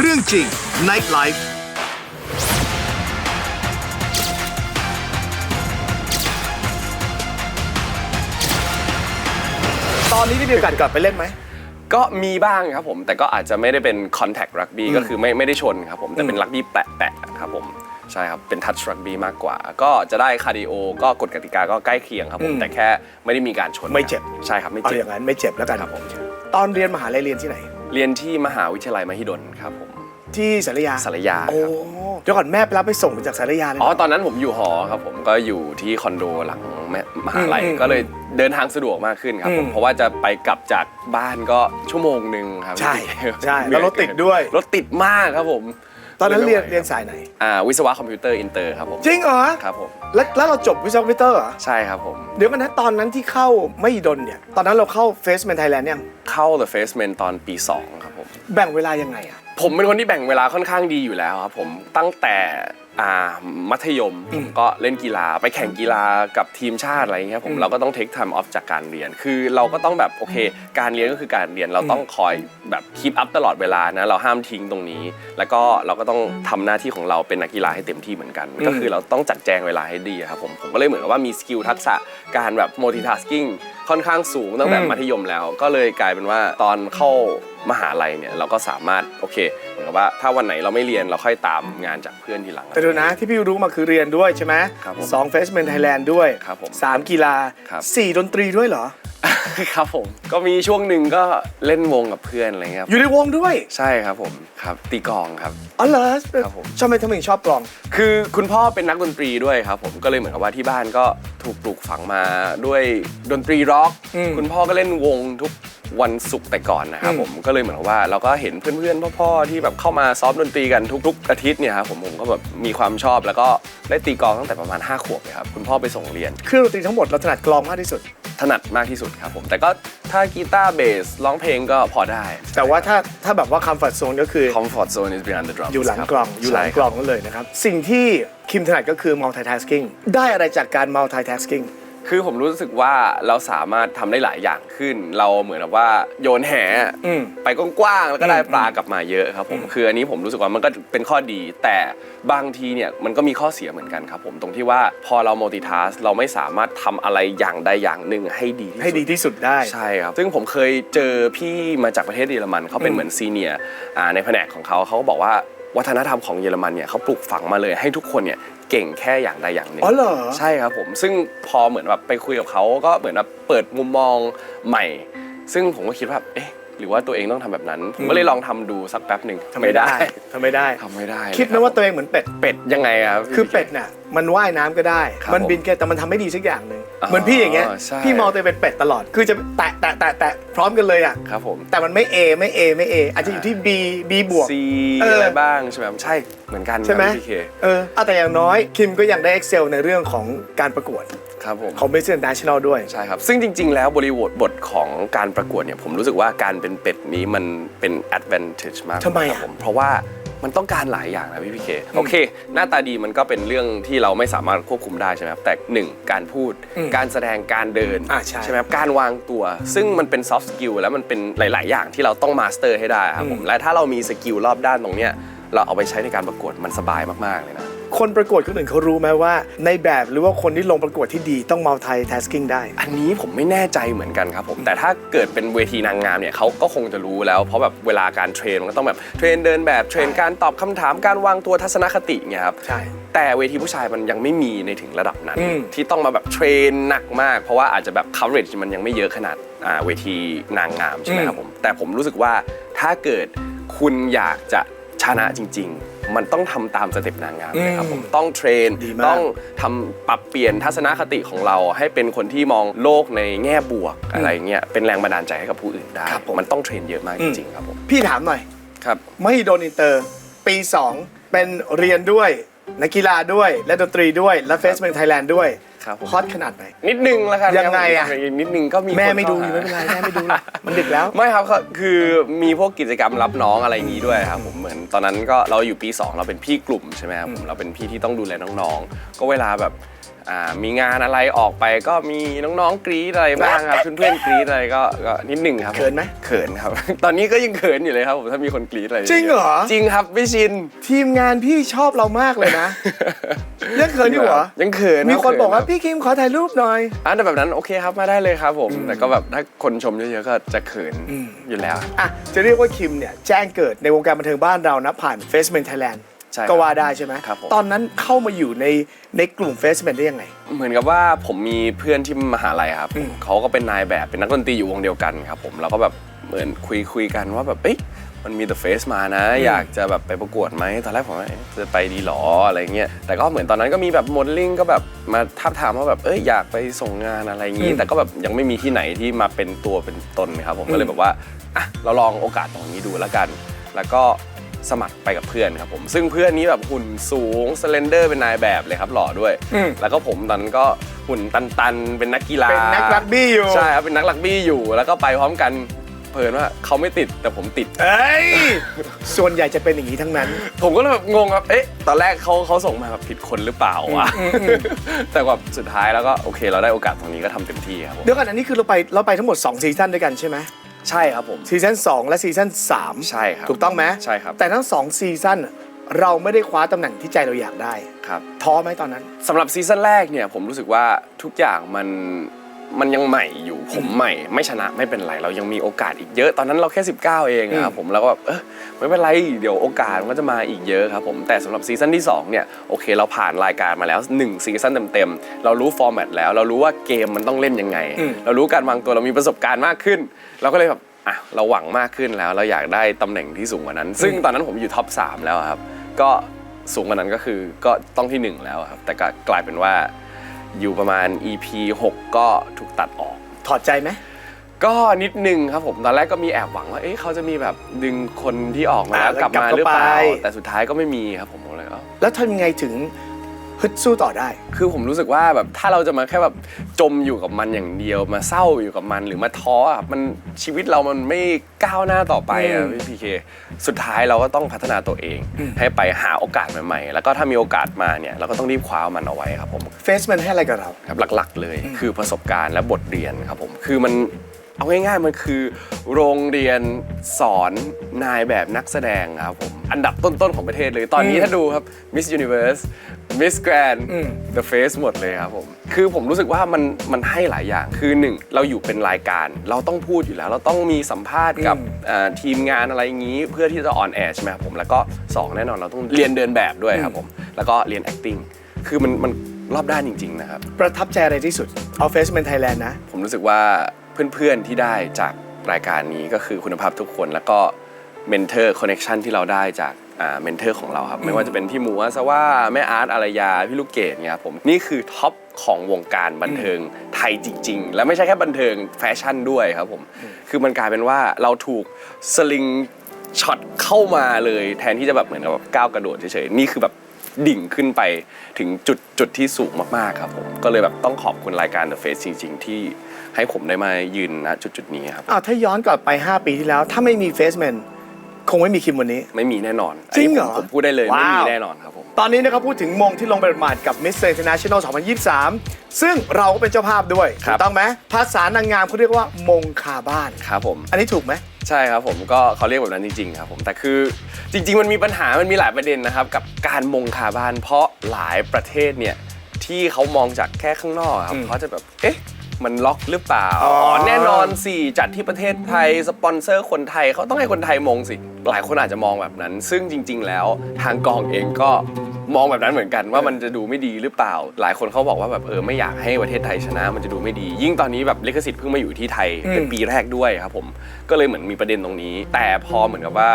เรื่องจริง Night Life ตอนนี้ได้มีโอกาสกลับไปเล่นไหม ก็มีบ้างครับผม แต่ก็อาจจะไม่ได้เป็น contact rugby ก็คือไม่ไม่ได้ชนครับผม แต่เป็นรักบี้แปะๆครับผม ใช่ครับ เป็น touch rugby มากกว่า ก็จะได้คาร์ดิโอ ก็กฎกติกาก็ใกล้เคียงครับผมอืมแต่แค่ไม่ได้มีการชนไม่เจ็บ ใช่ครับไม่เอาเจ็อบ ย่างนั้นไม่เจ็บแล้วกันครับผม ตอนเรียนมหาลัยเรียนที่ไหน เรียนที่มหาวิทยาลัยมหิดลครับผมที่สารยาสารยาโอ้ครับเดี๋ยวก่อนแม่ไปรับไปส่งมาจากสารยาเลยอ๋อตอนนั้นผมอยู่หอครับผมก็อยู่ที่คอนโดหลังแม่มหาลัยอืมอืมก็เลยเดินทางสะดวกมากขึ้นครับผอืมมเพราะว่าจะไปกลับจากบ้านก็ชั่วโมงหนึ่งครับใช่พี่ใช่แล้วรถติดด้วย รถติดมากครับผม ตอนนั้นเรียนไม่ไหวเรียนสายไหน อ่าวิศวะคอมพิวเตอร์อินเตอร์ครับผมจริงเหรอครับผมแล้วแล้วเราจบวิศวะคอมพิวเตอร์เหรอใช่ครับผมเดี๋ยวกันนะตอนนั้นที่เข้าไม่ดนเนี่ย ตอนนั้นเราเข้าเฟสแมนไทยแลนด์ยังเข้า The Face Man ตอนปี 2 ครับผม แบ่งเวลายังไงอะผมเป็นคนที่แบ่งเวลาค่อนข้างดีอยู่แล้วครับผมตั้งแต่ อ่ามัธยมผมก็เล่นกีฬาไปแข่งกีฬากับทีมชาติอะไรอย่างเงี้ยผมเราก็ต้องเทคไทม์ออฟจากการเรียน คือเราก็ต้องแบบโอเค การเรียนก็คือการเรียนเราต้องคอยแบบคีปอัพตลอดเวลานะเราห้ามทิ้งตรงนี้ แล้วก็เราก็ต้องทำหน้าที่ของเราเป็นนักกีฬาให้เต็มที่เหมือนกัน ก็คือเราต้องจัดแจงเวลาให้ดีอะครับผมผมก็เลยเหมือนกับว่ามีสกิลทักษะการแบบ multitasking ค่อนข้างสูงตั้งแต่มัธยมแล้ว ก็เลยกลายเป็นว่าตอนเข้า มหาลัยเนี่ยเราก็สามารถโอเคเหมือนกับว่าถ้าวันไหนเราไม่เรียนเราค่อยตามงานจากเพื่อนทีหลัง แต่ดูนะที่พี่รู้มาคือเรียนด้วยใช่ไหมครับผมสองเฟสแมนไทยแลนด์ด้วยครับผมสามกีฬาครับ สี่ดนตรีด้วยเหรอ ครับผมก็มีช่วงหนึ่งก็เล่นวงกับเพื่อนอะไรเงี้ยครับอยู่ในวงด้วยใช่ครับผมครับตีกลองครับ อ๋อเหรอครับผม ชอบไหมทำไมถึงชอบกลอง คือคุณพ่อเป็นนักดนตรีด้วยครับผมก็เลยเหมือนกับว่าที่บ้านก็ถูกปลูกฝังมาด้วยดนตรีร็อก อืม คุณพ่อก็เล่นวงทุก วันศุกร์แต่ก่อนนะครับอืมผมก็เลยเหมือนกับว่าเราก็เห็นเพื่อนๆพ่อๆที่แบบเข้ามาซ้อมดนตรีกันทุก ๆ อาทิตย์เนี่ยครับผมผมก็แบบมีความชอบแล้วก็ได้ตีกลองตั้งแต่ประมาณ5ขวบเลยครับคุณพ่อไปส่งเรียน เครื่องดนตรีทั้งหมดเราถนัดกลองมากที่สุด ถนัดมากที่สุดครับผมแต่ก็ถ้ากีตาร์เบสร้องเพลงก็พอได้แต่ว่าถ้าถ้าแบบว่า comfort zone ก็คือ comfort zone is beyond the drums อยู่หลังครับกล่องอยู่หลังใช่กล่องนั่นเลยนะครับ สิ่งที่คิมถนัดก็คือ multitasking ได้อะไรจากการ multitasking คือผมรู้สึกว่าเราสามารถทำได้หลายอย่างขึ้น เราเหมือนกับว่าโยนแหอืมไปกว้างๆแล้วก็ได้อืมปลากลับมาเยอะครับผมคืออันนี้ผมรู้สึกว่ามันก็เป็นข้อดี แต่บางทีเนี่ยมันก็มีข้อเสียเหมือนกันครับผมตรงที่ว่าพอเรา multitask เราไม่สามารถทำอะไรอย่างใดอย่างหนึ่งให้ดีที่สุด ให้ดีที่สุดได้ ใช่ครับ ซึ่งผมเคยเจอพี่มาจากประเทศเยอรมันเขาเป็นเหมือนซีเนียร์ในแผนกของเขาเขาก็บอกว่าวัฒนธรรมของเยอรมันเนี่ยเขาปลูกฝังมาเลยให้ทุกคนเนี่ย เก่งแค่อย่างใดอย่างหนึ่งอ๋อเหรอ ใช่ครับผมซึ่งพอเหมือนแบบไปคุยกับเขาก็เหมือนแบบเปิดมุมมองใหม่ ซึ่งผมก็คิดว่าเอ๊ะหรือว่าตัวเองต้องทำแบบนั้น ผมก็เลยลองทำดูสักแป๊บหนึ่งทำไม่ได้ทำไม่ได้ ทำไม่ได้คิดนะว่าตัวเองเหมือนเป็ด เป็ดยังไงอะรับ คือเป็ดน่ะมันว่ายน้ำก็ได้ ครับมันผม บินแค่แต่มันทำไม่ดีสักอย่างหนึ่งอ๋อ เหมือนพี่อย่างเงี้ยใช่ พี่มองตัวเองเป็นเป็ดตลอด คือจะแตะแตะแตะแตะพร้อมกันเลยอะครับผม แต่มันไม่ A ไม่ A ไม่ A อาจจะอยู่ที่ B B บวกซีเอออ อะไรบ้างใช่ไหมใช่เหมือนกันใช่ไหมครับพี่เคเออเอาแต่อย่างน้อยคิมก็ยังได้ Excel ในเรื่องของการประกวดครับผม ของ Miss International ด้วย ใช่ครับ ซึ่งจริง ๆ แล้วบริบทบทของการประกวดเนี่ย ผมรู้สึกว่าการเป็นเป็ดนี้มันเป็น advantage มากทำไมคอะรับผม เพราะว่า มันต้องการหลายอย่างนะพี่พีเคโอเค หน้าตาดีมันก็เป็นเรื่องที่เราไม่สามารถควบคุมได้ใช่ไหมครับแต่หนึ่งการพูดอืมการแสดงการเดินอ่าใช่ ไหมครับการวางตัว ซึ่งมันเป็น soft skill แล้วมันเป็นหลาย ๆ อย่างที่เราต้อง master ให้ได้ครับผมอืมและถ้าเรามีสกิลรอบด้านตรงเนี้ยเราเอาไปใช้ในการประกวดมันสบายมากๆเลยนะ คนประกวดคนอื่นเขารู้ไหมว่า ในแบบหรือว่าคนที่ลงประกวดที่ดีต้อง multitasking ได้ อันนี้ผมไม่แน่ใจเหมือนกันครับผมแต่ถ้าเกิดเป็นเวทีนางงามเนี่ยเขาก็คงจะรู้แล้ว เพราะแบบเวลาการเทรนมันก็ต้องแบบเทรนเดินแบบเทรนการตอบคำถามการวางตัวทัศนคติเนี่ยครับ ใช่ แต่เวทีผู้ชายมันยังไม่มีในถึงระดับนั้น อืม ที่ต้องมาแบบเทรนหนักมาก เพราะว่าอาจจะแบบ coverage มันยังไม่เยอะขนาดอ่าเวทีนางงามใช่ไหมครับผม แต่ผมรู้สึกว่าถ้าเกิดคุณอยากจะชนะจริง ๆ มันต้องทำตามสเต็ปนางงามเลยครับผมต้องเทรนดีมาก ต้องทำปรับเปลี่ยนทัศนคติของเราให้เป็นคนที่มองโลกในแง่บวกอะไรเงี้ยเป็นแรงบันดาลใจให้กับผู้อื่นได้ ครับผม มันต้องเทรนเยอะมากจริงๆครับผมพี่ถามหน่อย ครับ ไม่โดนอินเตอร์ปี 2 เป็นเรียนด้วย นักกีฬาด้วยและดนตรีด้วยและเฟสเมืองไทยแลนด์ด้วย ครับผมฮอตขนาดไหน นิดนึงแล้วกันยังไงอะครับนิดนึงก็มีแม่คนไม่ดูอข้ายู่ไม่หาเป็นไรแม่ไม่ดูหรอกมันดึกแล้ว ไม่ครับก็คือมีพวกกิจกรรมรับน้องอะไรอย่างนี้ด้วยครับผมเหมือนตอนนั้นก็เราอยู่ปี 2 เราเป็นพี่กลุ่มใช่ไหมครับผมเราเป็นพี่ที่ต้องดูแลน้องๆ ก็เวลาแบบ อ่ามีงานอะไรออกไปก็มีน้องๆกรี๊ดอะไรบ้างครับ เพื่อนๆกรี๊ดอะไรก็ก็นิดหนึ่งครับเขินไหมเขินครับ ตอนนี้ก็ยังเขินอยู่เลยครับผมถ้ามีคนกรี๊ดอะไรจริงเหรอ จริงครับพี่ชิน ทีมงานพี่ชอบเรามากเลยนะ ยังเขินอยู่เหรอ ยังเขินมีคนบอกว่าเขิพี่คิมขอถ่ายรูปหน่อยอะแต่แบบนั้นโอเคครับมาได้เลยครับผม แต่ก็แบบถ้าคนชมเยอะๆก็จะเขินอยู่แล้วอะจะเรียกว่าคิมเนี่ยแจ้งเกิดในวงการบันเทิงบ้านเรานะผ่าน f a c e m a n Thailand ใช่ครับก็ว่าได้ใช่ไหมครับผม ตอนนั้นเข้ามาอยู่ในในกลุ่ม f a c e m a n ได้ยังไง เหมือนกับว่าผมมีเพื่อนที่มหาลัยครับเขาก็เป็นนายแบบเป็นนักดนตรีอยู่วงเดียวกันครับผมเราก็แบบเหมือนคุยคุยกันว่าแบบเอ้ยมันมี The Face มานะ อยากจะแบบไปประกวดไหมตอนแรกผมว่าเอ๊ะจะไปดีหรออะไรเงี้ยแต่ก็เหมือนตอนนั้นก็มีแบบโมเดลลิ่งก็แบบมาทับทามว่าแบบเอ้ยอยากไปส่งงานอะไรงี้อืมแต่ก็แบบยังไม่มีที่ไหนที่มาเป็นตัวเป็นตนครับผมก็เลยแบบว่าอะเราลองโอกาสตรงนี้ดูแล้วกัน แล้วก็ สมัครไปกับเพื่อนครับผม ซึ่งเพื่อนนี้แบบหุ่นสูงสเลนเดอร์เป็นนายแบบเลยครับหล่อด้วย อืม แล้วก็ผมตอนนั้นก็หุ่นตันๆ เป็นนักกีฬา เป็นนักรักบี้อยู่ใช่ครับ เป็นนักรักบี้อยู่ แล้วก็ไปพร้อมกันเพิ่นว่าเขาไม่ติดแต่ผมติด เอ้ย ส่วนใหญ่จะเป็นอย่างนี้ทั้งนั้น ผมก็เลยแบบงงครับ เอ๊ะ ตอนแรกเขาเขาส่งมาแบบผิดคนหรือเปล่าวะ แต่แบบสุดท้ายแล้วก็โอเค เราได้โอกาสตรงนี้ก็ทำเต็มที่ครับผม เดี๋ยวก่อนอันนี้คือเราไปเราไปทั้งหมด 2 ซีซั่นด้วยกันใช่ไหม ใช่ครับผมซีซั่น2และซีซั่น3ใช่ครับถูกต้องไหมใช่ครับแต่ทั้ง2ซีซั่นเราไม่ได้คว้าตำแหน่งที่ใจเราอยากได้ครับท้อไหมตอนนั้นสำหรับซีซั่นแรกเนี่ยผมรู้สึกว่าทุกอย่างมัน มันยังใหม่อยู่ผมใหม่ ไม่ชนะไม่เป็นไรเรายังมีโอกาสอีกเยอะ ตอนนั้นเราแค่ 19 เองอะครับผมแล้วก็แบบเออไม่เป็นไรเดี๋ยวโอกาสมันก็จะมาอีกเยอะครับผมแต่สำหรับซีซั่นที่2เนี่ยโอเคเราผ่านรายการมาแล้ว1ซีซั่นเต็มๆเรารู้ฟอร์แมตแล้ว เรารู้ว่าเกมมันต้องเล่นยังไงอืมเรารู้การวางตัวเรามีประสบการณ์มากขึ้น เราก็เลยแบบอะเราหวังมากขึ้นแล้วเราอยากได้ตำแหน่งที่สูงกว่านั้น ซึ่งตอนนั้นผมอยู่ท็อป3แล้วอะครับก็สูงกว่านั้นก็คือก็ต้องที่หนึ่งแล้วอะครับแต่ก็กลายเป็นว่า อยู่ประมาณ EP 6 ก็ถูกตัดออก ถอดใจไหม ก็นิดนึงครับผมตอนแรกก็มีแอบหวังว่าเอ๊ะเขาจะมีแบบดึงคนที่ออกมาแล้วอ่ากลับมาแล้วกลับหรือเปล่า เข้าไป แต่สุดท้ายก็ไม่มีครับผมก็เลยก็แล้วทำยังไงถึง ฮึดสู้ต่อได้ คือผมรู้สึกว่าแบบถ้าเราจะมาแค่แบบจมอยู่กับมันอย่างเดียว มาเศร้าอยู่กับมันหรือมาท้ออะมันชีวิตเรามันไม่ก้าวหน้าต่อไปอือะมพี่พีเคสุดท้ายเราก็ต้องพัฒนาตัวเอง ให้ไปหาโอกาสใหม่ๆ แล้วก็ถ้ามีโอกาสมาเนี่ยเราก็ต้องรีบคว้ามันเอาไว้ครับผมเฟสมันให้อะไรกับเราครับหลักๆ เลย คือประสบการณ์และบทเรียนครับผมคือมัน เอาง่ายๆ มันคือโรงเรียนสอนนายแบบนักแสดงครับผม อันดับต้นๆ ของประเทศเลย ตอนนี้อืมถ้าดูครับ Miss Universe Miss Grand อืม The Face หมดเลยครับผม คือผมรู้สึกว่ามันมันให้หลายอย่าง คือหนึ่งเราอยู่เป็นรายการ เราต้องพูดอยู่แล้ว เราต้องมีสัมภาษณ์กับเอ่อทีมงานอะไรอย่างนี้ เพื่อที่จะออนแอร์ใช่ไหมครับผม แล้วก็สองแน่นอนเราต้องเรียนเดินแบบด้วยครับผม แล้วก็เรียน acting คือมันมันรอบด้านจริง ๆ นะครับ ประทับใจอะไรที่สุด เอาเฟสมันไทยแลนด์นะ ผมรู้สึกว่า เพื่อนๆที่ได้จากรายการนี้ก็คือคุณภาพทุกคน แล้วก็เมนเทอร์คอนเน t ชันที่เราได้จากเมนเทอร์ของเราครับ ไม่ว่าจะเป็นพี่หมูอาสว่าแม่อาร์ตอารยา พี่ลูกเกดเนี่ยครับผม นี่คือท็อปของวงการบันเทิงไทยจริง ๆ และไม่ใช่แค่บันเทิงแฟชั่นด้วยครับผม คือมันกลายเป็นว่าเราถูกสลิงช็อตเข้ามาเลย แทนที่จะแบบเหมือนกับแบบก้าวกระโดดเฉยๆ นี่คือแบบ ดิ่งขึ้นไปถึงจุดจุดที่สูงมากๆครับผมก็เลยแบบต้องขอบคุณรายการ The Face จริง ๆ ที่ให้ผมได้มายืนณจุดจุดนี้ครับอ้าวถ้าย้อนกลับไป 5 ปีที่แล้ว ถ้าไม่มีเฟสแมน งไม่มีคิมวันนี้ ไม่มีแน่นอนจริงเหรอนนี้ผมผมพูดได้เลยไม่มีว้าวแน่นอนครับผม ตอนนี้นะครับพูดถึงมงที่ลงประมาทกับ Mr. International 2023 ซึ่งเราก็เป็นเจ้าภาพด้วยครัถูบกต้องไหมภาษานางงามเขาเรียกว่ามงคาบ้าน ครับผม อันนี้ถูกไหมใช่ครับผมก็เขาเรียกแบบนั้นจริงๆครับผมแต่คือจริง ๆ มันมีปัญหามันมีหลายประเด็นนะครับกับการมงคาบ้าน เพราะหลายประเทศเนี่ยที่เขามองจากแค่ข้างนอกครับอืมเขาจะแบบเอ๊ะ มันล็อกหรือเปล่าอ๋ออ๋แน่นอนสิจัดที่ประเทศไทยสปอนเซอร์คนไทยเขาต้องให้คนไทยมงสิ หลายคนอาจจะมองแบบนั้น ซึ่งจริง ๆ แล้วทางกองเองก็มองแบบนั้นเหมือนกันว่ามันจะดูไม่ดีหรือเปล่า หลายคนเขาบอกว่าแบบเออไม่อยากให้ประเทศไทยชนะ มันจะดูไม่ดี ยิ่งตอนนี้แบบลิขสิทธิ์เพิ่งมาอยู่ที่ไทยเป็นอืมปีแรกด้วยครับผมก็เลยเหมือนมีประเด็นตรงนี้ แต่พอเหมือนกับว่า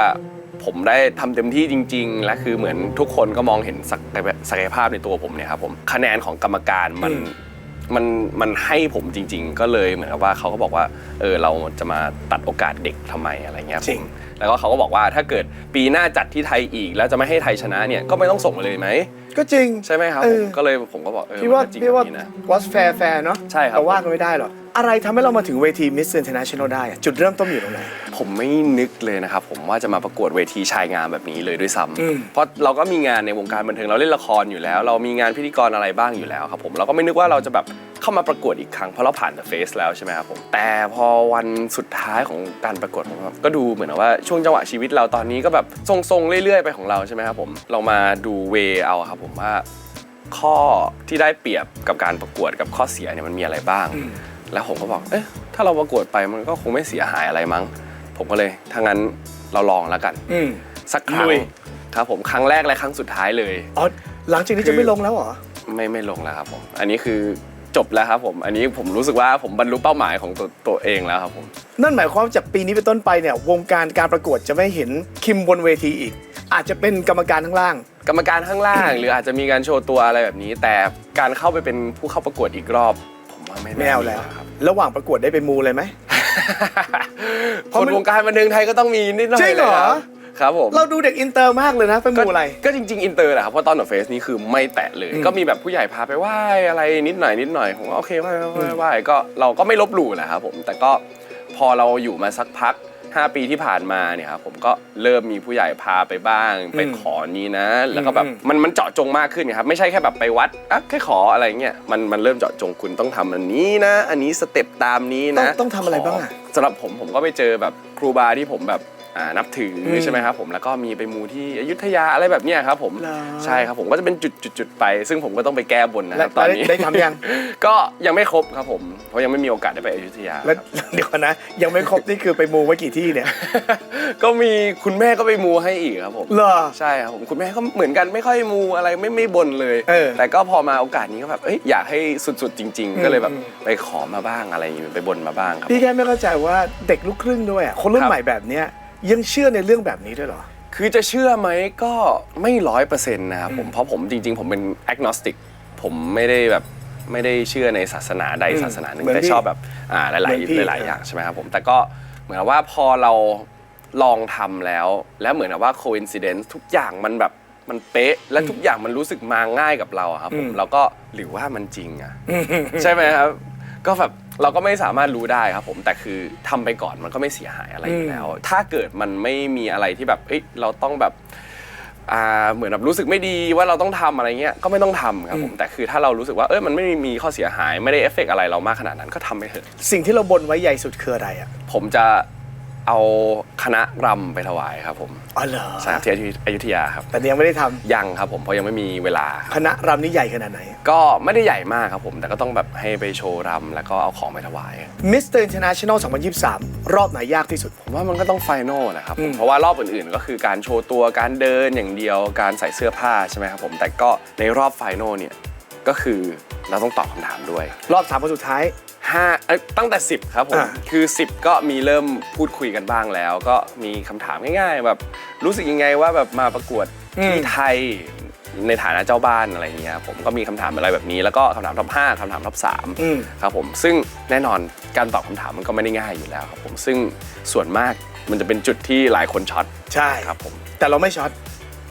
ผมได้ทำเต็มที่จริง ๆ และคือเหมือนทุกคนก็มองเห็นศักยศักยภาพในตัวผมเนี่ยครับผมคะแนนของกรรมการมันอื มันมันให้ผมจริง ๆ ก็เลยเหมือนกับว่าเขาก็บอกว่าเออเราจะมาตัดโอกาสเด็กทำไมอะไรเงี้ยจริง แล้วก็เขาก็บอกว่าถ้าเกิดปีหน้าจัดที่ไทยอีก แล้วจะไม่ให้ไทยชนะเนี่ยก็ไม่ต้องส่งมาเลยไหมก็จริง ใช่ไหมครับเอผอมก็เลยผมก็บอกเออพี่ว่ามันก็จริงพี่ว่า แบบนี้นะ was fair fair เนาะใช่ครับ แต่ว่ากันไม่ได้หรอกอะไรทำให้เรามาถึงเวที Miss International ได้อะจุดเริ่มต้นอยู่ตรงไหน ผมไม่นึกเลยนะครับ ผมว่าจะมาประกวดเวทีชายงามแบบนี้เลยด้วยซ้อืมำเพราะเราก็มีงานในวงการบันเทิงเราเล่นละครอยู่แล้ว เรามีงานพิธีกรอะไรบ้างอยู่แล้วครับผมเราก็ไม่นึกว่าเราจะแบบ เข้ามาประกวดอีกครั้งเพราะเราผ่าน The Face แล้วใช่ไหมครับผมแต่พอวันสุดท้ายของการประกวดผมก็ดูเหมือนว่าช่วงจังหวะชีวิตเราตอนนี้ก็แบบทรงๆเรื่อยๆไปของเราใช่ไหมครับผมเรามาดูเวเอาครับผมว่าข้อที่ได้เปรียบกับการประกวดกับข้อเสียเนี่ยมันมีอะไรบ้าง แล้วผมก็บอกเอ๊ะถ้าเราประกวดไปมันก็คงไม่เสียหายอะไรมั้ง ผมก็เลยถ้างั้นเราลองแล้วกันอืมสักครั้งลุยครับผมครั้งแรกและครั้งสุดท้ายเลยอ๋อหลังจากนี้จะไม่ลงแล้วเหรอไม่ไม่ลงแล้วครับผม อันนี้คือ จบแล้วครับผมอันนี้ผมรู้สึกว่าผมบรรลุเป้าหมายของตัวตัวเองแล้วครับผม นั่นหมายความว่าจากปีนี้เป็นต้นไปเนี่ยวงการการประกวดจะไม่เห็นคิมบนเวทีอีก อาจจะเป็นกรรมการข้างล่าง กรรมการข้างล่าง หรืออาจจะมีการโชว์ตัวอะไรแบบนี้ แต่การเข้าไปเป็นผู้เข้าประกวดอีกรอบ ผมว่าไม่ไม่เอาแล้ว ครับ ระหว่างประกวดได้ไปมูเลยไหม เพคราะนมันวงการบันเทิงไทยก็ต้องมีนิดหน่อยจริงเหรอลยคบ ครับผม เราดูเด็กอินเตอร์มากเลยนะไปมูอะไร ก็จริงๆอินเตอร์แหละครับเพราะตอนเดอะเฟสนี่คือไม่แตะเลยอืมก็มีแบบผู้ใหญ่พาไปไหว้อะไรนิดหน่อยนิดหน่อยผมก็โอเคไหว้ไหว้ไหว้ก็เราก็ไม่ลบหลู่แหละครับผมแต่ก็พอเราอยู่มาสักพัก 5 ปีที่ผ่านมาเนี่ยครับผมก็เริ่มมีผู้ใหญ่พาไปบ้างไปขอนี้นะ แล้วก็แบบอืมมันมันเจาะจงมากขึ้นครับไม่ใช่แค่แบบไปวัดอะแค่ขออะไรเงี้ยมันมันเริ่มเจาะจงคุณต้องทำอันนี้นะ อันนี้สเต็ปตามนี้ต้องนะต้องทำอะไรบ้างอะ สำหรับผมผมก็ไปเจอแบบครูบาที่ผมแบบ อ่านับถืออมใช่ไหมครับผมแล้วก็มีไปมูที่อยุธยาอะไรแบบเนี้ยครับผมเหรอใช่ครับผมก็จะเป็นจุดจุดจุดๆๆไป ซึ่งผมก็ต้องไปแก้บนนะคและรับตอนนี้ได้ทำยัง ก็ยังไม่ครบครับผมเพราะยังไม่มีโอกาสได้ไปอยุธยาแล้วครับเดี๋ยวก่อนนะยังไม่ครบนี่คือไปมูไว้กี่ที่เนี่ย ก็มีคุณแม่ก็ไปมูให้อีกครับผมเหรอใช่ครับผมคุณแม่ก็เหมือนกันไม่ค่อยมูอะไรไม่ไม่บนเลยเออแต่ก็พอมาโอกาสนี้ก็แบบเอ้ยอยากให้สุดๆจริงอืมๆก็เลยแบบอืมไปขอมาบ้างอะไรอย่างงี้ไปบนมาบ้างครับพี่แค่ไม่เข้าใจว่าเด็กลูกครึ่งด้วยอะคนรุ่นครับใหม่แบบเนี้ย ยังเชื่อในเรื่องแบบนี้ด้วยเหรอ คือจะเชื่อไหมก็ไม่ร้อยเปอร์เซ็นต์นะครับผมเพราะผมจริง ๆ ผมเป็น agnostic ผมไม่ได้แบบไม่ได้เชื่อในศาสนาใดอืมศาสนาหนึ่งเหมือนแต่พี่ชอบแบบอ่าหลายเหมือนพี่ๆหลายๆอย่างใช่ไหมครับผมแต่ก็เหมือนกับว่าพอเราลองทำแล้ว แล้วเหมือนกับว่า coincidence ทุกอย่างมันแบบมันเป๊ะ และทุกอย่างมันรู้สึกมาง่ายกับเราอะครับผมอืมเราก็หรือว่ามันจริงอะ ใช่ไหมครับ ก็แบบ เราก็ไม่สามารถรู้ได้ครับผมแต่คือทำไปก่อนมันก็ไม่เสียหายอะไรอยู่แล้ว ถ้าเกิดมันไม่มีอะไรที่แบบเอ้ยเราต้องแบบอ่าเหมือนแบบรู้สึกไม่ดีว่าเราต้องทำอะไรเงี้ยก็ไม่ต้องทำครับผมแต่คือถ้าเรารู้สึกว่าเอ้ยมันไม่มีข้อเสียหายไม่ได้เอฟเฟกต์อะไรเรามากขนาดนั้นก็ทำไปเถอะ สิ่งที่เราบนไว้ใหญ่สุดคืออะไรอะ ผมจะ เอาคณะรำไปถวายครับผมอ๋อเหรอใช่ครับที่อยุธยาครับ แต่ยังไม่ได้ทำยังครับผมเพราะยังไม่มีเวลาครับคณะรำนี่ใหญ่ขนาดไหน ก็ไม่ได้ใหญ่มากครับผม แต่ก็ต้องแบบให้ไปโชว์รำแล้วก็เอาของไปถวาย Mr. International 2023 รอบไหนยากที่สุด ผมว่ามันก็ต้องไฟนอลนะครับผอืมมเพราะว่ารอบอื่นๆ ก็คือการโชว์ตัวการเดินอย่างเดียวการใส่เสื้อผ้าใช่ไหมครับผม แต่ก็ในรอบไฟนอลเนี่ยก็คือเราต้องตอบคำถามด้วย รอบสามคนสุดท้าย ห้าเอ้ยตั้งแต่ 10 ครับผม อ่า คือ 10 ก็มีเริ่มพูดคุยกันบ้างแล้ว ก็มีคำถามง่ายๆ แบบรู้สึกยังไงว่าแบบมาประกวดที่ไทยในฐานะเจ้าบ้านอะไรอย่างเงี้ยครับผมก็มีคำถามอะไรแบบนี้แล้วก็คำถามท็อป5คำถามท็อป3อืมครับผมซึ่งแน่นอนการตอบคำถามมันก็ไม่ได้ง่ายอยู่แล้วครับผมซึ่งส่วนมากมันจะเป็นจุดที่หลายคนช็อตใช่ครับผม แต่เราไม่ช็อต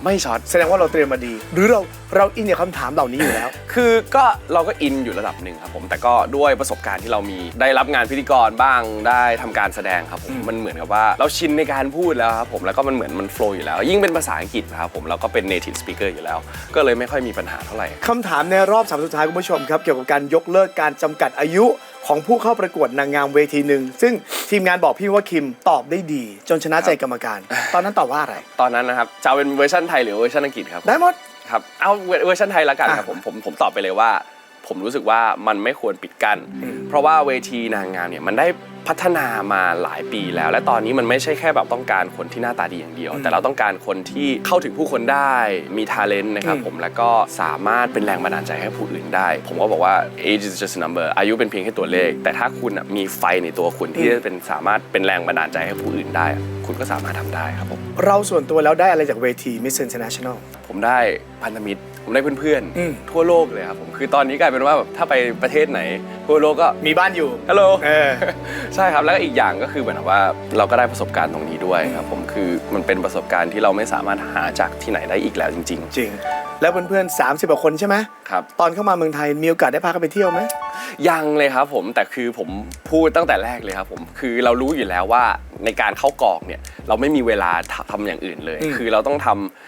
ไม่ช็อตแสดงว่าเราเตรียมมาดี หรือเราเราอินกับคำถามเหล่านี้อยู่แล้ว คือก็เราก็อินอยู่ระดับหนึ่งครับผมแต่ก็ด้วยประสบการณ์ที่เรามีได้รับงานพิธีกรบ้างได้ทำการแสดงครับผมมันเหมือนกับว่าเราชินในการพูดแล้วครับผมแล้วก็มันเหมือนมันโฟล์อยู่แล้ว ยิ่งเป็นภาษาอังกฤษนะครับผมเราก็เป็น native speaker อยู่แล้ว ก็เลยไม่ค่อยมีปัญหาเท่าไหร่ คำถามในรอบสามสุดท้ายคุณผู้ชมครับ เกี่ยวกับการยกเลิกการจำกัดอายุของผู้เข้าประกวดนางงามเวทีหนึ่งซึ่งทีมงานบอกพี่ว่าคิมตอบได้ดี จนชนะใจกรรมการ ตอนนั้นตอบว่าอะไร ตอนนั้นนะครับจะเอาเป็นเวอร์ชันไทยหรือเวอร์ชันอังกฤษครับได้หมดครับเอาเวเวอร์ชันไทยละกันครับอะผมผมผมตอบไปเลยว่า ผมรู้สึกว่ามันไม่ควรปิดกั้นเพราะว่าเวทีนางงามเนี่ยมันได้ พัฒนามาหลายปีแล้ว และตอนนี้มันไม่ใช่แค่แบบต้องการคนที่หน้าตาดีอย่างเดียว แต่เราต้องการคนที่เข้าถึงผู้คนได้มีท ALENT นะครับอืมผมแล้วก็สามารถเป็นแรงบันดาลใจให้ผู้อื่นได้ ผมก็บอกว่า age is just a number อายุเป็นเพียงแค่ตัวเลข แต่ถ้าคุณน่ะมีไฟในตัวคุณที่จะเป็นสามารถเป็นแรงบันดาลใจให้ผู้อื่นได้ คุณก็สามารถทำได้ครับผมเราส่วนตัวแล้วได้อะไรจากเวที Miss International ผมได้พันธมิตรผมได้เพื่อนอืม ๆ ทั่วโลกเลยครับผมคือตอนนี้กลายเป็นว่าแบบถ้าไปประเทศไหน ทั่วโลกก็มีบ้านอยู่ฮัลโหล เออ ใช่ครับแล้วก็อีกอย่างก็คือเหมือนกับว่าเราก็ได้ประสบการณ์ตรงนี้ด้วยครับผมคือมันเป็นประสบการณ์ที่เราไม่สามารถหาจากที่ไหนได้อีกแล้วจริง จริง แล้วเพื่อนๆ30กว่าคนใช่ไหมครับ ตอนเข้ามาเมืองไทยมีโอกาสได้พากันไปเที่ยวไหมยังเลยครับผมแต่คือผมพูดตั้งแต่แรกเลยครับผมคือเรารู้อยู่แล้วว่าในการเข้ากองเนี่ยเราไม่มีเวลาทำทำอย่างอื่นเลยอืมคือเราต้องทำอ่า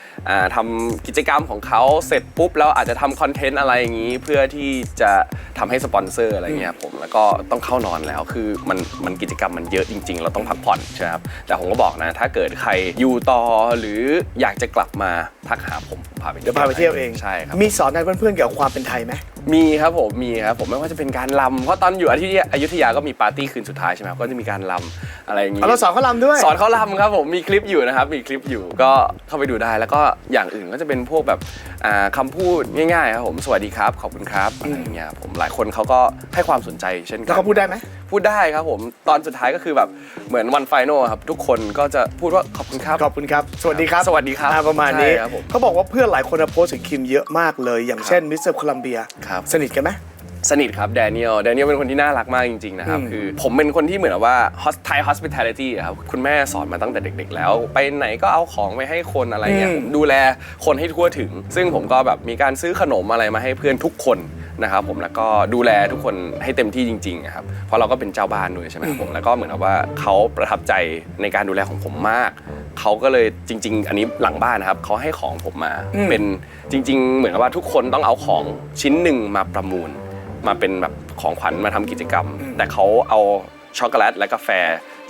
ทำกิจกรรมของเขาเสร็จปุ๊บแล้วอาจจะทำคอนเทนต์อะไรอย่างนี้ เพื่อที่จะทำให้สปอนเซอร์อะไรเงี้ยผมแล้วก็ต้องเข้านอนแล้วคือมันมันกิจกรรมมันเยอะจริง ๆ เราต้องพักผ่อนใช่ไหมครับแต่ผมก็บอกนะ ถ้าเกิดใครอยู่ต่อหรืออยากจะกลับมาทักหาผมผมพาไปเดี๋ยวพาไปเที่ยวเองใช่ครับมีสอนให้เพื่อนๆเกี่ยวกับความเป็นไทยไหมมีครับผมมีครับผมไม่ว่าจะเป็นการลำเพราะตอนอยู่อยุธยาอยุธยาก็มีปาร์ตี้คืนสุดท้ายใช่ไหมครับก็จะมีการลำอะไรอย่างงี้เอาเราสอนเขาลำด้วย สอนเขาลำครับผมมีคลิปอยู่นะครับมีคลิปอยู่ก็เข้าไปดูได้แล้วก็อย่างอื่นก็จะเป็นพวกแบบอ่าคำพูดง่ายๆครับผมสวัสดีครับขอบคุณครับอะไรอย่างเงี้ยครับผมหลายคนเขาก็ให้ความสนใจเช่นกัแล้วเขาพูดได้ไหม พูดได้ครับผมตอนสุดท้ายก็คือแบบเหมือนวันไฟนอลครับ ทุกคนก็จะพูดว่าขอบคุณครับ ขอบคุณครับ สวัสดีครับสวัสดีครับอ่าประมาณนี้ ใช่ครับผมเขาบอกว่าเพื่อนหลายคนโพสต์ถึงคิมเยอะมากเลย อย่างเช่นมิสเตอร์โคลัมเบียครับสนิทกันไหม สนิทครับแดเนียลแดเนียลเป็นคนที่น่ารักมากจริง ๆ นะครับ อืม คือผมเป็นคนที่เหมือนกับว่า Thai hospitality อะครับคุณแม่สอนมาตั้งแต่เด็ก ๆ แล้ว ไปไหนก็เอาของไปให้คนอะไรเงี้ยผมดูแลคนให้ทั่วถึง ซึ่งผมก็แบบมีการซื้อขนมอะไรมาให้เพื่อนทุกคน นะครับผมแล้วก็ดูแลทุกคนให้เต็มที่จริงๆอะครับเพราะเราก็เป็นเจ้าบ้านด้วยใช่ไหมครับผมแล้วก็เหมือนกับว่าเขาประทับใจในการดูแลของผมมากเขาก็เลยจริง ๆ อันนี้หลังบ้านนะครับเขาให้ของผมมาอืมเป็นจริง ๆ เหมือนกับว่าทุกคนต้องเอาของชิ้นหนึ่งมาประมูล มาเป็นแบบของขวัญมาทำกิจกรรม แต่เขาเอาช็อกโกแลตและกาแฟ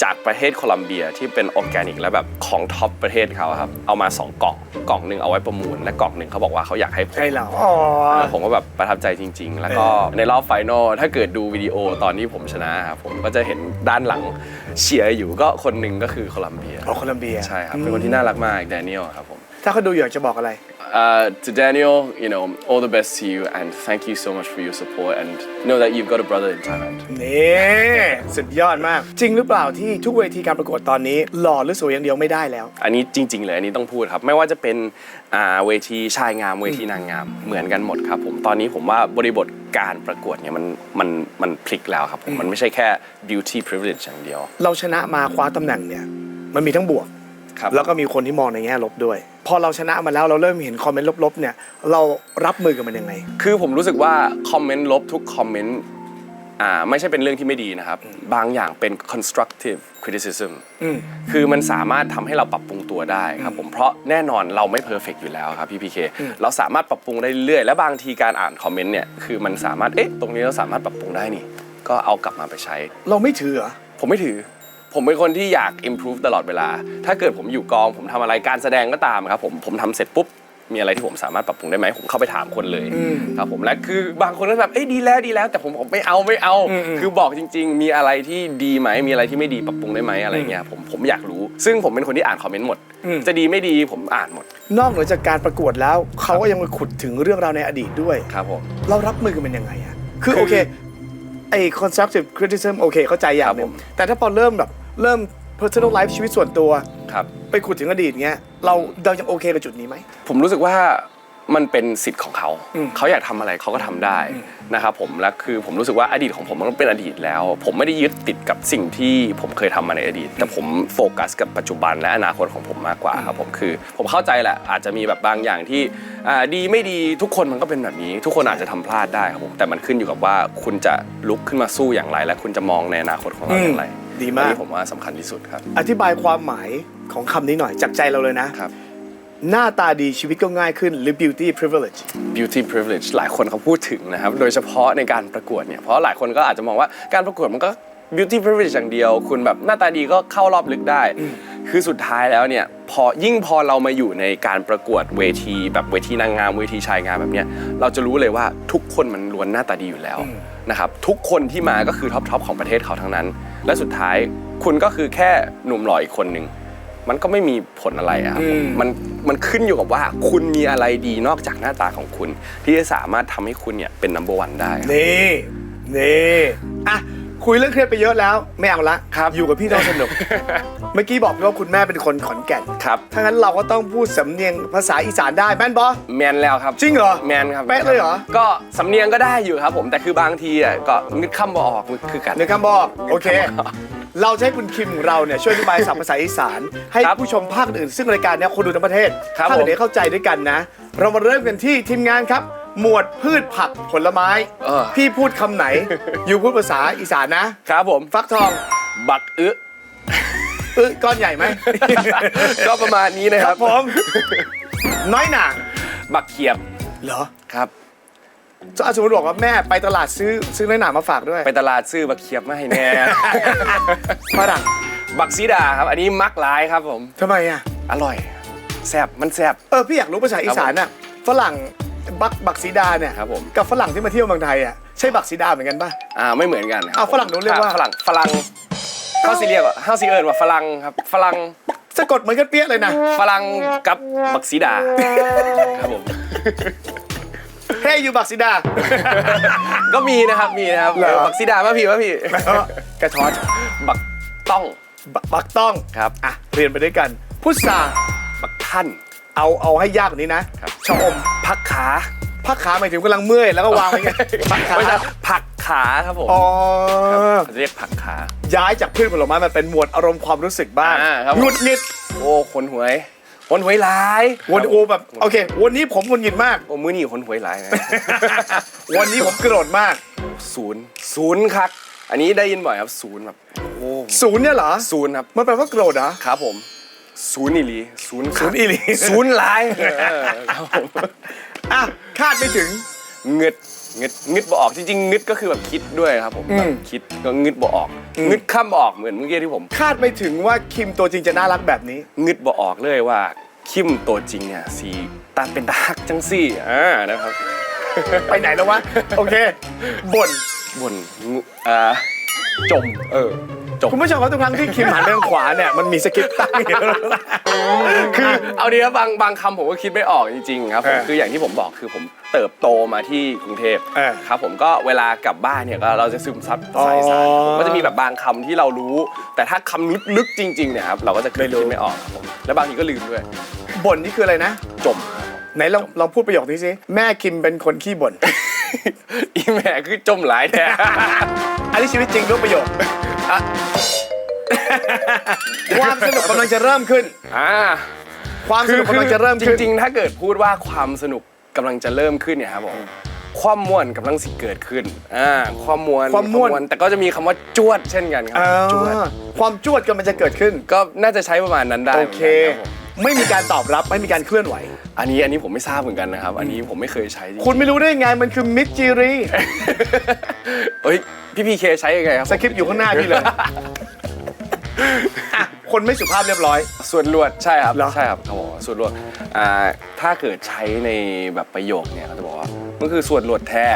จากประเทศโคลัมเบียที่เป็นออร์แกนิกและแบบของท็อปประเทศเขาครับ เอามา 2 กล่องกล่องหนึ่งเอาไว้ประมูล และกล่องหนึ่งเขาบอกว่าเขาอยากให้ผมใช่เราอ๋อเออผมก็แบบประทับใจจริง ๆ แล้วก็เออในรอบไฟนอลถ้าเกิดดูวิดีโอตอนที่ผมชนะครับผมก็จะเห็นด้านหลังเชียร์อยู่ก็คนหนึ่งก็คือโคลัมเบียอ๋อโคลัมเบียใช่ครับ เป็นคนที่น่ารักมากแดเนียลครับผม ถ้าเขาดูอยากจะบอกอะไร Uh, to Daniel, you know, all the best to you, and thank you so much for your support. And know that you've got a brother in Thailand. นี่สุดยอดมาก จริงหรือเปล่าที่ทุกเวทีการประกวดตอนนี้ หล่อหรือสวยอย่างเดียวไม่ได้แล้ว อันนี้จริง ๆ เลยอันนี้ต้องพูดครับ ไม่ว่าจะเป็นอ่าเวทีชายงามเวทีนางงามเหมือนกันหมดครับผมตอนนี้ผมว่าบริบทการประกวดเนี่ยมันมันมันพลิกแล้วครับผมมันไม่ใช่แค่ beauty privilege อย่างเดียว เราชนะมาคว้าตำแหน่งเนี่ย มันมีทั้งบวก ครับ แล้วก็มีคนที่มองในแง่ลบด้วย พอเราชนะมาแล้วเราเริ่มเห็นคอมเมนต์ลบๆเนี่ยเรารับมือกับมันยังไง คือผมรู้สึกว่าคอมเมนต์ลบทุกคอมเมนต์อ่าไม่ใช่เป็นเรื่องที่ไม่ดีนะครับ บางอย่างเป็น constructive criticism อืม คือมันสามารถทำให้เราปรับปรุงตัวได้ครับผมเพราะแน่นอนเราไม่เพอร์เฟกอยู่แล้วครับพี่พีเคเราสามารถปรับปรุงได้เรื่อยๆและบางทีการอ่านคอมเมนต์เนี่ยคือมันสามารถเอ๊ะตรงนี้เราสามารถปรับปรุงได้นี่ ก็เอากลับมาไปใช้ เราไม่ถือเหรอ ผมไม่ถือ ผมเป็นคนที่อยาก improve ตลอดเวลา ถ้าเกิดผมอยู่กอง ผมทำอะไรการแสดงก็ตามครับผมผมทำเสร็จปุ๊บ มีอะไรที่ผมสามารถปรับปรุงได้ไหมผมเข้าไปถามคนเลยอืมครับผมและคือบางคนก็แบบเอ้ยดีแล้วดีแล้ว แต่ผมบอกไม่เอาไม่เอาอืมอืมคือบอกจริง ๆ มีอะไรที่ดีไหมมีอะไรที่ไม่ดีปรับปรุงได้ไหมอะไรเงี้ยผมผมอยากรู้ ซึ่งผมเป็นคนที่อ่านคอมเมนต์หมด อืม จะดีไม่ดีผมอ่านหมดนอกเหนือจากการประกวดแล้ว เขาก็ยังมาขุดถึงเรื่องราวในอดีตด้วย ครับผม เรารับมือกับมันยังไงอะคือคือโอเคไอ้ constructive criticism โอเคเข้าใจอย่างหนึ่ครังบผมแต่ถ้าพอเริ่มแบบ เริ่ม personal life ชีวิตส่วนตัว ครับ ไปขุดถึงอดีตเงี้ยเราเรายังโอเคกับจุดนี้ไหม ผมรู้สึกว่ามันเป็นสิทธิ์ของเขา อืมเขาอยากทำอะไรเขาก็ทำได้นะครับผม และคือผมรู้สึกว่าอดีตของผมมันเป็นอดีตแล้ว ผมไม่ได้ยึดติดกับสิ่งที่ผมเคยทำมาในอดีต แต่ผมโฟกัสกับปัจจุบันและอนาคตของผมมากกว่าครับผม คือผมเข้าใจแหละอาจจะมีแบบบางอย่างที่อ่าดีไม่ดีทุกคนมันก็เป็นแบบนี้ ทุกคนอาจจะทำพลาดได้ครับผม แต่มันขึ้นอยู่กับว่าคุณจะลุกขึ้นมาสู้อย่างไร และคุณจะมองในอนาคตของเราอย่างไร อืม ดีมาก อันนี้ผมว่าสำคัญที่สุดครับ อธิบายความหมายของคำนี้หน่อยจากใจเราเลยนะ ครับ หน้าตาดีชีวิตก็ง่ายขึ้นหรือ beauty privilege beauty privilege หลายคนเขาพูดถึงนะครับ โดยเฉพาะในการประกวดเนี่ย เพราะหลายคนก็อาจจะมองว่าการประกวดมันก็ beauty privilege อย่างเดียว คุณแบบหน้าตาดีก็เข้ารอบลึกได้ คือสุดท้ายแล้วเนี่ย พอยิ่งพอเรามาอยู่ในการประกวดเวทีแบบเวทีนางงามเวทีชายงามแบบเนี้ย เราจะรู้เลยว่าทุกคนมันล้วนหน้าตาดีอยู่แล้วนะครับ ทุกคนที่มาก็คือท็อปทอปของประเทศเขาทั้งนั้น และสุดท้ายคุณก็คือแค่หนุ่มหล่ออีกคนหนึ่งมันก็ไม่มีผลอะไรอะครับผมอืมมันมันขึ้นอยู่กับว่าคุณมีอะไรดีนอกจากหน้าตาของคุณ ที่จะสามารถทำให้คุณเนี่ยเป็น number one ได้ครับนี่ นี่ อะ คุยเรื่องเครียดไปเยอะแล้ว ไม่เอาละครับ อยู่กับพี่ต้องสนุก เมื่อกี้บอกว่าคุณแม่เป็นคนขอนแก่นครับ ถ้างั้นเราก็ต้องพูดสำเนียงภาษาอีสานได้แม่นบอ แมนแล้วครับจริงเหรอแมนครับเป๊ะเลยเหรอ ก็สำเนียงก็ได้อยู่ครับ ผมแต่คือบางทีอะก็นึกคำบออกคือกัน หนึ่งคำบอก โอเค เราจะให้คุณคิมของเราเนี่ยช่วยอธิบายศัพท์ภาษาอีสาน ให้ครับผู้ชมภาคอื่นซึ่งรายการเนี้ยคนดูทั้งประเทศครับภาคอื่นผม ได้เข้าใจด้วยกันนะ เรามาเริ่มกันที่ทีมงานครับ หมวดพืชผักผลไม้ เออ พี่พูดคำไหน อยู่พูดภาษาอีสานนะครับผม ฟักทองบักอึ อึก้อนใหญ่ไหม ก็ประมาณนี้นะคครัรับบผม น้อยหนาบักเขียบเหรอครับสมมติบอกว่าแม่ไปตลาดซื้อซื้อน้อยหนามาฝากด้วย ไปตลาดซื้อบักเขียบมาให้แน่ ฝรั่งบักซีดาครับ อันนี้มักหลายครับผม ทำไมอะ อร่อยแซ่บมันแซ่บเออ พี่อยากรู้ภาษาอีสานอะ ฝรั่ง บักบักซีดาเนี่ยครับผม กับฝรั่งที่มาเที่ยวเมืองไทยอะใช่บักซีดาเหมือนกันป่ะ อ่าไม่เหมือนกันคบอ้าวฝรั่งนู้นเรียกว่า ฝรั่งฝรั่งเขาสิเรียกว่าเขาสิเอิญว่าฝรั่งครับฝรั่งสะกดเหมือนกันเปี้ยเลยนะฝรั่งกับบักซีดาครับผมเฮ้ยอยู่บักซีดา ก็มีนะครับมีนะครับเหรอเออบักซีดามาพี่มาพี่กระท้อนบักต้องบบักต้องครับอะเรียนไปด้วยกันพุทราบักท่านเอาเอาให้ยากกว่านี้นะครับชะอม ผักขาพักขาหมายถึงกำลังเมื่อยแล้วก็วางไว้ไงพักขาไม่ใช่ผักขาครับผมอ๋อเขาจะเรียกผักขา ย้ายจากพืชผลไม้มาเป็นหมวดอารมณ์ความรู้สึกบ้างอ่าครับผม หงุดหงิดโอ้คนหวยคนหวยหลายวันโอแบบโอเค วันนี้ผมหงุดหงิดมาก โอ้มือนี่คนหวยหลายนะ วันนี้ผมโกรธมากศูนย์ศูนย์ครับอันนี้ได้ยินบ่อยครับศูนย์แบบโอ้ศูนย์เนี่ยเหรอศูนย์ครับมันแปลว่าโกรธเหรอครับผม ศูนย์อีหลีศูนย์ศูนย์อีหลีศูนย์หลายเออครับผมอะคาดไม่ถึงเงึดเงึดเงึดบ่ออกจริงๆเงึดก็คือแบบคิดด้วยครับผมอืมแบบคิดก็เงึดบ่ออกเงึดข้ามออกเหมือนเมื่อกี้ที่ผมคาดไม่ถึงว่าคิมตัวจริงจะน่ารักแบบนี้เงึดบ่ออกเลยว่าคิมตัวจริงเนี่ยสีตาเป็นตาฮักจังซี่อ่านะครับ ไปไหนแล้ววะ โอเคบ่นบนงูอ่าจมเออ จมคุณผู้ชมครับทุกครั้งที่คิมหันไปทางขวาเนี่ยมันมีสคริปต์ตั้งอยู่ คือเอาดีครับบางบางคำผมก็คิดไม่ออกจริงๆครับผมเออคืออย่างที่ผมบอกคือผมเติบโตมาที่กรุงเทพเออครับผมก็เวลากลับบ้านเนี่ยก็เราจะซึมซับสายสารอ๋อ ผมก็จะมีแบบบางคำที่เรารู้ แต่ถ้าคำลึกๆจริงๆเนี่ยครับเราก็จะคิไม่ดรู้ไม่ออกครับผมแล้วบางทีก็ลืมด้วยบ่นนี่คืออะไรนะ จม ไหนลองลองพูดประโยคนี้สิแม่คิมเป็นคนขี้บ่นอีแม่คือจมหลายแท้อันนี้ชีวิตจริงรูปประโยคอะ ความสนุกกำลังจะเริ่มขึ้น อ่าความสนุกกำลังจะเริ่มจขึ้นริงๆ ถ้าเกิดพูดว่าความสนุกกำลังจะเริ่มขึ้นเนี่ยครับผมความม่วนกำลังสิเกิดขึ้นอ่าความม่วนความม่วน แต่ก็จะมีคำว่าจวดเช่นกันครัอ่าจวด ความจวดกำลังจะเกิดขึ้น ก็น่าจะใช้ประมาณนั้นได้โอเคหมืนกันรับผมไม่มีการตอบรับไม่มีการเคลื่อนไหว อันนี้อันนี้ผมไม่ทราบเหมือนกันนะครับ อันนี้ผมไม่เคยใช้จริงๆคุณไม่รู้ได้ยังไงมันคือมิดจีรีเฮ้ยพี่พีเคใช้ยังไงครับสคริปต์อยู่ข้างหน้าพี่เลยอะคนไม่สุภาพเรียบร้อย ส่วนรวดใช่ครับเหรอ ใช่ครับเขาบอกว่าส่วนรวดอ่าถ้าเกิดใช้ในแบบประโยคเนี่ยเขาจะบอกว่ามันคือส่วนรวดแท้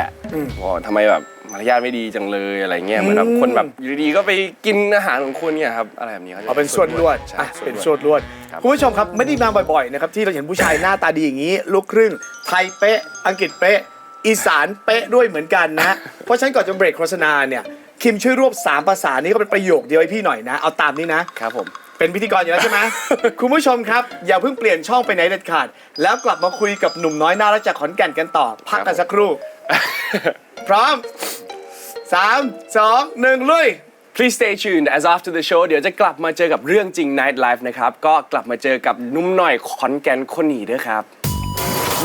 บอกว่าทำไมแบบ มารยาทไม่ดีจังเลยอะไรเงี้ยเหมือนแบบคนแบบอยู่ดีๆก็ไปกินอาหารของคุณเนี่ยครับอะไรแบบนี้ขาจะเอาเป็นส่วนลวดใช่อะส่วนเป็นลวดส่วนลวดครับ คุณผู้ชมครับไม่ได้มาบ่อยๆนะครับที่เราเห็นผู้ชายหน้าตาดีอย่างนี้ลูกครึ่ง ไทยเป๊ะ อังกฤษเป๊ะ อีสานเป๊ะด้วยเหมือนกันนะเพราะฉะนั้นก่อนจะเบรกโฆษณาเนี่ยคิมช่วยรวบสามภาษานี้ก็เป็นประโยคเดียวให้พี่หน่อยนะเอาตามนี้นะ ครับผม เป็นพิธีกรอยู่แล้วใช่ไหม คุณผู้ชมครับ อย่าเพิ่งเปลี่ยนช่องไปไหนเด็ดขาด แล้วกลับมาคุยกับหนุ่มน้อยน่ารักจากขอนแก่นกันต่อ พักกันสักครู่ พร้อม สามสองหนึ่งลุย Please stay tuned as after the show เดี๋ยวจะกลับมาเจอกับเรื่องจริง Night Life นะครับ ก็กลับมาเจอกับหนุ่มหน่อยขอนแก่นคนนี้ด้วยครับ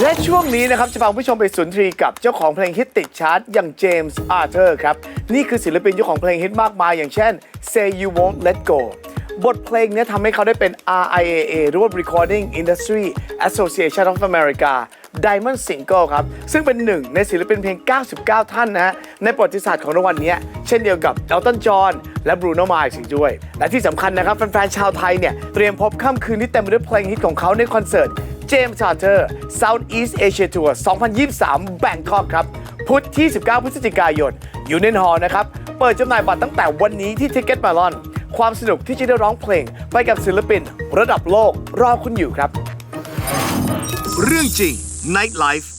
และช่วงนี้นะครับ จะพาคุณผู้ชมไปสุนทรีกับเจ้าของเพลงฮิตติดชาร์ตอย่างเจมส์อาร์เธอร์ครับ นี่คือศิลปินเจ้าของเพลงฮิตมากมาย อย่างเช่น Say You Won't Let Go บทเพลงเนี้ยทำให้เขาได้เป็น RIAA หรือว่า Recording Industry Association of America Diamond Single ครับ ซึ่งเป็นหนึ่งในศิลปินเพลง99 ท่านนะในประวัติศาสตร์ของรางวัลเนี้ เช่นเดียวกับ Elton John และ Bruno Mars อีกด้วย และที่สำคัญนะครับ แฟนๆชาวไทยเนี่ย เตรียมพบค่ำคืนที่เต็มไปด้วยเพลงฮิตของเขาในคอนเสิร์ต James Charter Southeast Asia Tour 2023 Bangkok ครับ พุธที่ 19 พฤศจิกายนยูเน n นฮอลนะครับ เปิดจำหน่ายบัตรตั้งแต่วันนี้ที่ Ticket Melon ความสนุกที่จะได้ร้องเพลงไปกับศิลปิน ระดับโลกรอคุณอยู่ครับ เรื่องจริง Night Life